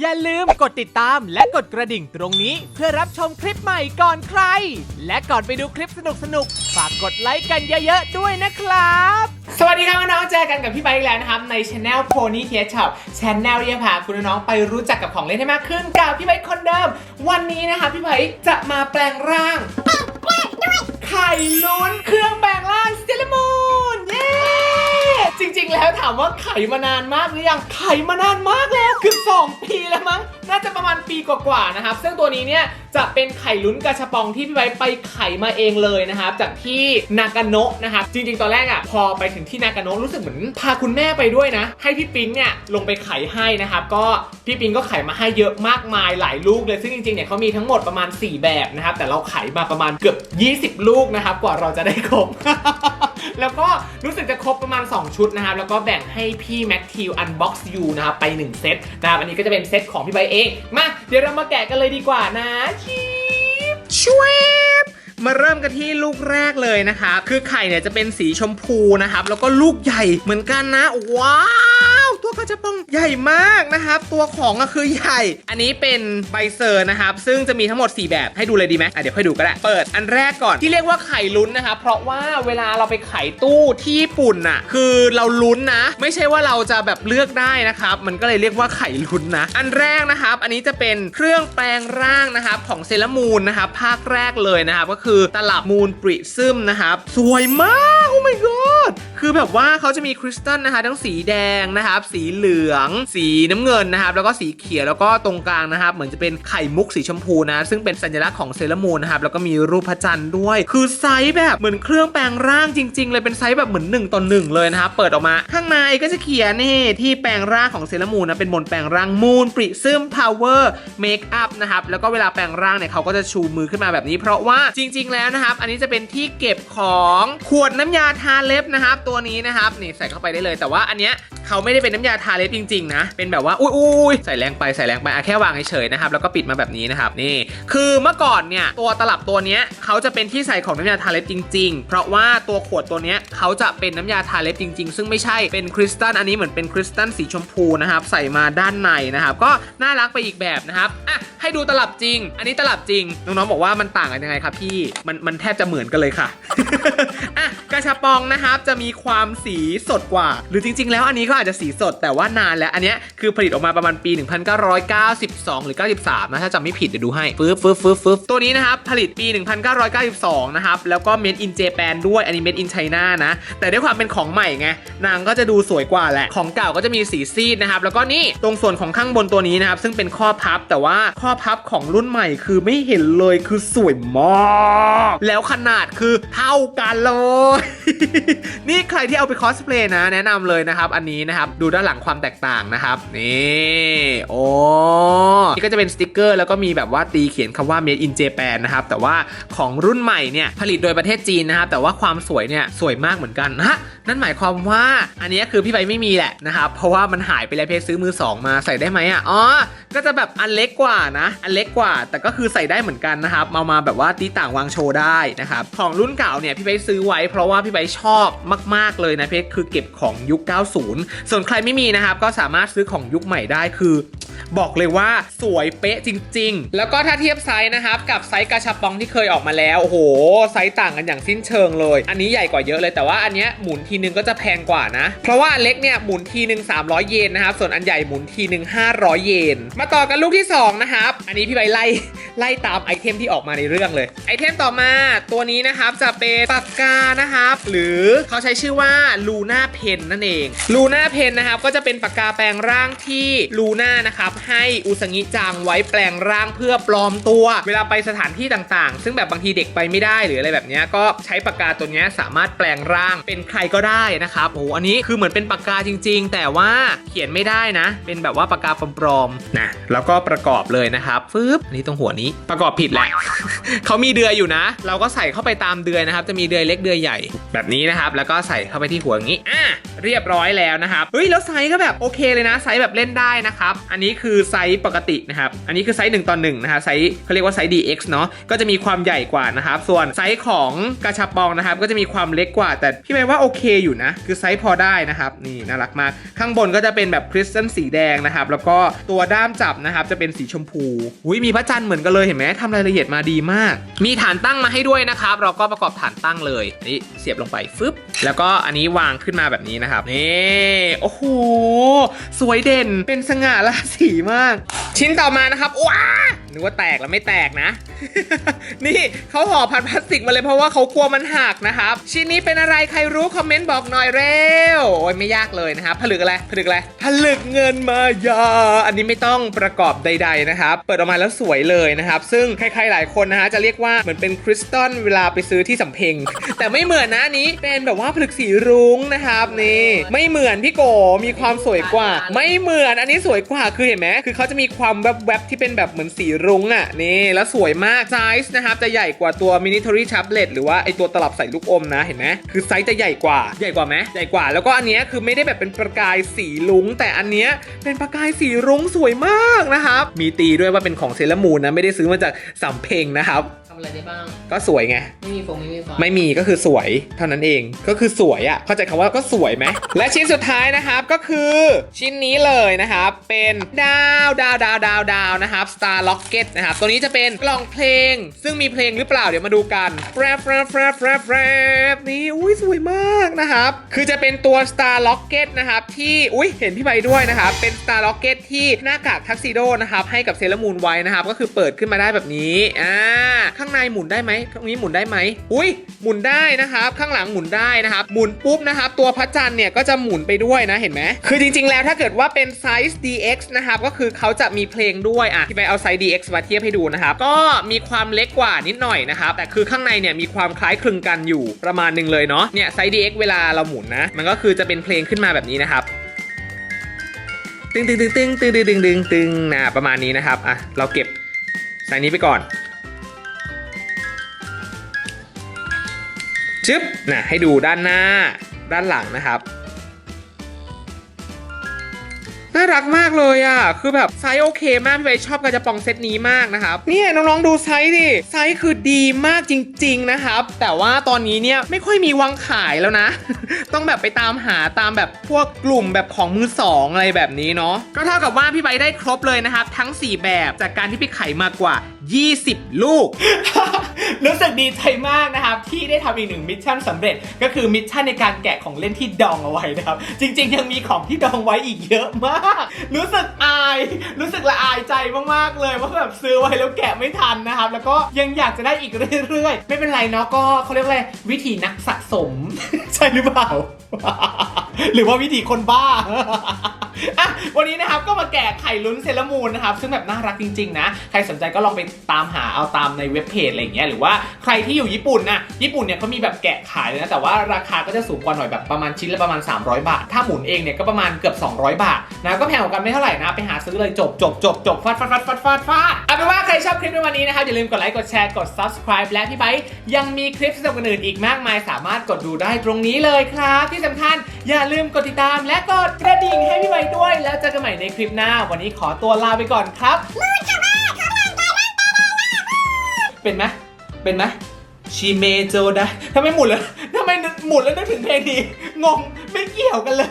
อย่าลืมกดติดตามและกดกระดิ่งตรงนี้เพื่อรับชมคลิปใหม่ก่อนใคร และก่อนไปดูคลิปสนุกๆฝากกดไลค์กันเยอะๆด้วยนะครับ สวัสดีครับน้องๆเจอกันกับพี่ไบค์อีกแล้วนะครับ ในช anel Pony t e a Shop ช anel ที่จะพาคุณน้องๆไปรู้จักกับของเล่นให้มากขึ้นกับพี่ไบค์คนเดิม วันนี้นะคะพี่ไบค์จะมาแปลงร่างไข่ลุ้นเครื่องแปลงร่าง แล้วถามว่าไข่มานานมากหรือยังไข่มานานมากแล้วคือ 2 ปีแล้วมั้งน่าจะประมาณปีกว่าๆนะครับ ซึ่งตัวนี้เนี่ยจะเป็นไข่ลุ้นกระชบปองที่พี่ไบร์ทไปไข่มาเองเลยนะครับจากที่นากาโนะนะครับจริงๆ ตอนแรกอะพอไปถึงที่นากาโนะรู้สึกเหมือนพาคุณแม่ไปด้วยนะ ให้พี่ปิ๊งเนี่ยลงไปไข่ให้นะครับก็พี่ปิ๊งก็ไข่มาให้เยอะมากมายหลายลูกเลยซึ่งจริงๆเนี่ยเขามีทั้งหมดประมาณ 4 แบบนะครับแต่เราไข่มาประมาณเกือบ 20 ลูกนะครับกว่าเราจะได้ครบ แล้วก็รู้สึกจะครบประมาณ 2 ชุดนะครับ แล้วก็แบ่งให้พี่แม็กทิวอันบ็อกซ์ยูนะครับ ไป 1 เซตนะครับ อันนี้ก็จะเป็นเซตของพี่ใบเอง มา เดี๋ยวเรามาแกะกันเลยดีกว่านะชิปชวบมาเริ่มกันที่ลูกแรกเลยนะครับคือไข่เนี่ยจะเป็นสีชมพูนะครับ แล้วก็ลูกใหญ่เหมือนกันนะ ว้าว กระจะปองใหญ่มากนะครับ ตัวของก็คือใหญ่ อันนี้เป็นใบเซอร์นะครับ ซึ่งจะมีทั้งหมด 4 แบบให้ดูเลยดีไหมอะเดี๋ยวค่อยดูก็ได้ เปิดอันแรกก่อนที่เรียกว่าไข่ลุ้นนะครับ เพราะว่าเวลาเราไปไขตู้ที่ญี่ปุ่นน่ะ คือเราลุ้นนะ ไม่ใช่ว่าเราจะแบบเลือกได้นะครับ มันก็เลยเรียกว่าไข่ลุ้นนะ อันแรกนะครับ อันนี้จะเป็นเครื่องแปลงร่างนะครับของเซรามูนนะครับภาคแรกเลยนะครับก็คือตลับมูนปริซึมนะครับสวยมาก คือแบบว่าเขาจะมีคริสตัลนะคะทั้งสีแดงนะครับ สีเหลือง สีน้ำเงินนะครับ แล้วก็สีเขียวแล้วก็ตรงกลางนะครับ เหมือนจะเป็นไข่มุกสีชมพูนะ ซึ่งเป็นสัญลักษณ์ของเซรามูนนะครับ แล้วก็มีรูปพระจันทร์ด้วย คือไซส์แบบเหมือนเครื่องแปลงร่างจริง ๆ เลยเป็นไซส์แบบเหมือน1ต่อ1เลยนะครับ เปิดออกมา ข้างในก็จะเขียนนี่ที่แปลงร่างของเซรามูนนะเป็นบนแปลงร่างมูนปริซึมพาวเวอร์เมคอัพนะครับแล้วก็เวลาแปลงร่างเนี่ยเขาก็จะชูมือขึ้นมาแบบนี้ เพราะว่าจริง ๆ แล้วนะครับ อันนี้จะเป็นที่เก็บของขวดน้ำยาทาเล็บนะครับตัวตัวนี้นะครับนี่ใส่เข้าไปได้เลย แต่ว่าอันเนี้ยเขาไม่ได้เป็นน้ำยาทาเล็บจริง ๆ นะ เป็นแบบว่า อุ้ยอุ้ยใส่แรงไปใส่แรงไปอะแค่วางเฉยๆนะครับ แล้วก็ปิดมาแบบนี้นะครับ นี่ คือเมื่อก่อนเนี่ย ตัวตลับตัวเนี้ยเขาจะเป็นที่ใส่ของน้ำยาทาเล็บจริง ๆ เพราะว่าตัวขวดตัวเนี้ยเขาจะเป็นน้ำยาทาเล็บจริง ๆ ซึ่งไม่ใช่ เป็นคริสตัล อันนี้เหมือนเป็นคริสตัลสีชมพูนะครับ ใส่มาด้านในนะครับ ก็น่ารักไปอีกแบบนะครับ อะ ให้ดูตลับจริง อันนี้ตลับจริง น้องๆ บอกว่ามันต่างกันยังไงครับพี่ มันมันแทบจะเหมือนกันเลยค่ะ อะ กระชับปองนะครับ จะมีความสีสดกว่า หรือจริง ๆ แล้วอันนี้ก็อาจจะสีสดแต่ว่านานแล้ว อันเนี้ยคือผลิตออกมาประมาณปี 1992 หรือ 93 นะ ถ้าจำไม่ผิดเดี๋ยวดูให้ฟึบฟึบฟึบฟึบตัวนี้นะครับ ผลิตปี 1992 นะครับ แล้วก็ made in Japan ด้วย อันนี้ made in China นะ แต่ด้วยความเป็นของใหม่ไง นางก็จะดูสวยกว่าแหละ ของเก่าก็จะมีสีซีดนะครับ แล้วก็นี่ตรงส่วนของข้างบนตัวนี้นะครับ ซึ่งเป็นข้อพับ แต่ว่าข้อพับของรุ่นใหม่คือไม่เห็นเลย คือสวยมาก แล้วขนาดคือเท่ากันเลย นี่ใครที่เอาไปคอสเพลย์นะ แนะนำเลยนะครับ อันนี้นะครับ ดูด้านหลังความแตกต่างนะครับ นี่ โอ้ นี่ก็จะเป็นสติกเกอร์แล้วก็มีแบบว่าตีเขียนคำว่า made in Japan นะครับแต่ว่าของรุ่นใหม่เนี่ยผลิตโดยประเทศจีนนะครับแต่ว่าความสวยเนี่ยสวยมากเหมือนกันฮะนั่นหมายความว่าอันนี้คือพี่ใบไม่มีแหละนะครับเพราะว่ามันหายไปแล้วเพชรซื้อมือสองมาใส่ได้ไหมอะอ๋อก็จะแบบอันเล็กกว่านะ อันเล็กกว่า แต่ก็คือใส่ได้เหมือนกันนะครับเอามาแบบว่าตีต่างวางโชว์ได้นะครับของรุ่นเก่าเนี่ยพี่ใบซื้อไว้ เพราะว่าพี่ใบชอบมาก ๆเลยนะเพชรคือเก็บของยุค 90 ส่วนใครไม่มีนะครับก็สามารถซื้อของยุคใหม่ได้คือ บอกเลยว่าสวยเป๊ะจริง ๆ แล้วก็ถ้าเทียบไซส์นะครับ กับไซส์กาชาปองที่เคยออกมาแล้วโอ้โหไซส์ต่างกันอย่างสิ้นเชิงเลย อันนี้ใหญ่กว่าเยอะเลยแต่ว่าอันเนี้ยหมุนทีนึงก็จะแพงกว่านะ เพราะว่าเล็กเนี่ยหมุนทีนึง300 เยนนะครับส่วนอันใหญ่หมุนทีนึง500 เยน มาต่อกันลูกที่ 2 นะครับ อันนี้พี่ใบไล่ไล่ตามไอเทมที่ออกมาในเรื่องเลย ไอเทมต่อมาตัวนี้นะครับจะเป็นปากกานะครับ หรือเขาใช้ชื่อว่าลูน่าเพนนั่นเองลูน่าเพนนะครับก็จะเป็นปากกาแปลงร่างที่ลูน่านะครับให้อุสงิจังไว้แปลงร่างเพื่อปลอมตัว เวลาไปสถานที่ต่างๆ ซึ่งแบบบางทีเด็กไปไม่ได้หรืออะไรแบบนี้ก็ใช้ปากกาตัวนี้สามารถแปลงร่างเป็นใครก็ได้นะครับโอ้โหอันนี้คือเหมือนเป็นปากกาจริง ๆ แต่ว่าเขียนไม่ได้นะ เป็นแบบว่าปากกาปลอมๆนะแล้วก็ประกอบเลยนะครับฟึบอันนี้ตรงหัวนี้ประกอบผิดแหละเขามีเดือยอยู่นะ เราก็ใส่เข้าไปตามเดือยนะครับ จะมีเดือยเล็กเดือยใหญ่แบบนี้นะครับ แล้วก็ใส่เข้าไปที่หัวอย่างนี้อะเรียบร้อยแล้วนะครับเฮ้ยแล้วไซส์ก็แบบโอเคเลยนะไซส์แบบเล่นได้นะครับ อันนี้ส์คือไซส์ปกตินะครับ อันนี้คือไซส์1ต่อ1นะฮะไซส์เขาเรียกว่าไซส์ DX เนาะก็จะมีความใหญ่กว่านะครับ ส่วนไซส์ของกระชับปองนะครับ ก็จะมีความเล็กกว่า แต่พี่ใบว่าโอเคอยู่นะ คือไซส์พอได้นะครับ นี่น่ารักมาก ข้างบนก็จะเป็นแบบคริสตัลสีแดงนะครับ แล้วก็ตัวด้ามจับนะครับ จะเป็นสีชมพู อุ้ยมีพระจันทร์เหมือนกันเลยเห็นไหมทำรายละเอียดมาดีมาก มีฐานตั้งมาให้ด้วยนะครับ เราก็ประกอบฐานตั้งเลยนี่เสียบลงไปฟึบแล้วก็อันนี้วางขึ้นมาแบบนี้นะครับนี่โอ้โหสวยเด่นเป็นสง่าราศีมาก ชิ้นต่อมานะครับว้า นึกว่าแตกแล้วไม่แตกนะ นี่เขาห่อพันพลาสติกมาเลยเพราะว่าเขากลัวมันหักนะครับ ชิ้นนี้เป็นอะไรใครรู้คอมเมนต์บอกหน่อยเร็ว โอ้ยไม่ยากเลยนะครับ ผลึกอะไร ผลึกอะไร ผลึกเงินมายา อันนี้ไม่ต้องประกอบใด ๆนะครับ เปิดออกมาแล้วสวยเลยนะครับ ซึ่งใครๆหลายคนนะฮะจะเรียกว่าเหมือนเป็นคริสตัลเวลาไปซื้อที่สำเพ็ง แต่ไม่เหมือนนะนนี้เป็นแบบว่าผลึกสีรุ้งนะครับนี่ไม่เหมือนพี่โกมีความสวยกว่า ไม่เหมือนอันนี้สวยกว่าคือเห็นไหมคือเขาจะมีความแวบๆที่เป็นแบบเหมือนสีรุ้งอะนี่แล้วสวยมากไซส์นะครับจะใหญ่กว่าตัวมินิทอรี่ชับเลตหรือว่าไอตัวตลับใส่ลูกอมนะเห็นไหมคือไซส์จะใหญ่กว่าใหญ่กว่าไหมใหญ่กว่าแล้วก็อันเนี้ยคือไม่ได้แบบเป็นประกายสีรุ้ง แต่อันเนี้ยเป็นประกายสีรุ้งสวยมากนะครับมีตีด้วยว่าเป็นของเซเลมูนนะไม่ได้ซื้อมาจากสำเพ็งนะครับำอะไรได้บ้าง ก็สวยไง ไม่มีฟงไม่มีไฟไม่มีก็คือสวยเท่านั้นเอง ก็คือสวยอะ่ะ เข้าใจคำว่าก็สวยไหม และชิ้นสุดท้ายนะครับก็คือชิ้นนี้เลยนะครับ เป็นดาวดาวดาวดาวดาวนะครับ Star Rocket นะครับ ตัวนี้จะเป็นกล่องเพลง ซึ่งมีเพลงหรือเปล่าเดี๋ยวมาดูกันแฟรบแฟรบแฟรบแฟรบแฟรบนี่อุ้ยสวยมากนะครับ คือจะเป็นตัว Star Rocket นะครับที่อุ้ยเห็นพี่ใบด้วยนะครับ เป็น Star Rocket ที่หน้ากากทักซิโดนะครับให้กับเซเลมูนไว้นะครับก็คือเปิดขึ้นมาได้แบบนี้อ่าข้างในหมุนได้ไหมตรงนี้หมุนได้ไหมอุ้ยหมุนได้นะครับ ข้างหลังหมุนได้นะครับ หมุนปุ๊บนะครับ ตัวพระจันทร์เนี่ยก็จะหมุนไปด้วยนะเห็นไหมคือจริง ๆ แล้วถ้าเกิดว่าเป็นไซส์ DX นะครับก็คือเขาจะมีเพลงด้วยอะที่ไปเอาไซส์ DX มาเทียบให้ดูนะครับก็มีความเล็กกว่านิดหน่อยนะครับแต่คือข้างในเนี่ยมีความคล้ายคลึงกันอยู่ประมาณหนึ่งเลยเนาะเนี่ยไซส์ DX เวลาเราหมุนนะ มันก็คือจะเป็นเพลงขึ้นมาแบบนี้นะครับตึงตึงตึงตึงตึงตึงตึงตึงนะประมาณนี้นะครับอะเราเก็บไซส์นี้ไปก่อน ชึบนะให้ดูด้านหน้าด้านหลังนะครับน่ารักมากเลยอะ คือแบบไซส์โอเคมากพี่ใบชอบกระจะปองเซตนี้มากนะครับ เนี่ยน้องๆดูไซส์ดิ ไซส์คือดีมากจริงๆนะครับ แต่ว่าตอนนี้เนี่ยไม่ค่อยมีวางขายแล้วนะ ต้องแบบไปตามหาตามแบบพวกกลุ่มแบบของมือสองอะไรแบบนี้เนาะ ก็เท่ากับว่าพี่ใบได้ครบเลยนะครับ ทั้ง 4 แบบจากการที่พี่ไขมากกว่า 20 ลูก รู้สึกดีใจมากนะครับ ที่ได้ทำอีกหนึ่งมิชชั่นสำเร็จ ก็คือมิชชั่นในการแกะของเล่นที่ดองเอาไว้นะครับ จริง ๆ ยังมีของที่ดองไว้อีกเยอะมาก รู้สึกอาย รู้สึกละอายใจมากๆเลยว่าแบบซื้อไว้แล้วแกะไม่ทันนะครับ แล้วก็ยังอยากจะได้อีกเรื่อยๆ ไม่เป็นไรเนาะก็เขาเรียกว่าอะไรวิธีนักสะสม ใช่หรือเปล่า หรือว่าวิธีคนบ้าอะวันนี้นะครับก็มาแกะไข่ลุ้นเซรามูนนะครับ ซึ่งแบบน่ารักจริง ๆ นะ ใครสนใจก็ลองไปตามหาเอาตามในเว็บเพจอะไรอย่างเงี้ยหรือว่าใครที่อยู่ญี่ปุ่นนะญี่ปุ่นเนี่ยเขามีแบบแกะขายเลยนะแต่ว่าราคาก็จะสูงกว่าหน่อยแบบประมาณชิ้นละประมาณ 300 บาท ถ้าหมุนเองเนี่ยก็ประมาณเกือบ 200 บาทนะก็แพงกว่ากันไม่เท่าไหร่นะไปหาซื้อเลยจบจบจบจบฟาดฟาดฟาดฟาดฟาดฟาดเอาเป็นว่าใครชอบคลิปในวันนี้นะครับอย่าลืมกดไลค์กดแชร์กด subscribe และพี่ไบยังมีคลิปสนุกอื่นอีกมากมาย สามารถกดดูได้ตรงนี้เลยครับ ที่สำคัญอย่าลืมกดติดตามและกดกระดิ่งให้พี่ใบด้วย แล้วเจอกันใหม่ในคลิปหน้า วันนี้ขอตัวลาไปก่อนครับ เป็นไหมเป็นไหมชีเมโจได้ทำไมหมุนแล้วทำไมหมุนแล้วนึกถึงเพลงนี้งงไม่เกี่ยวกันเลย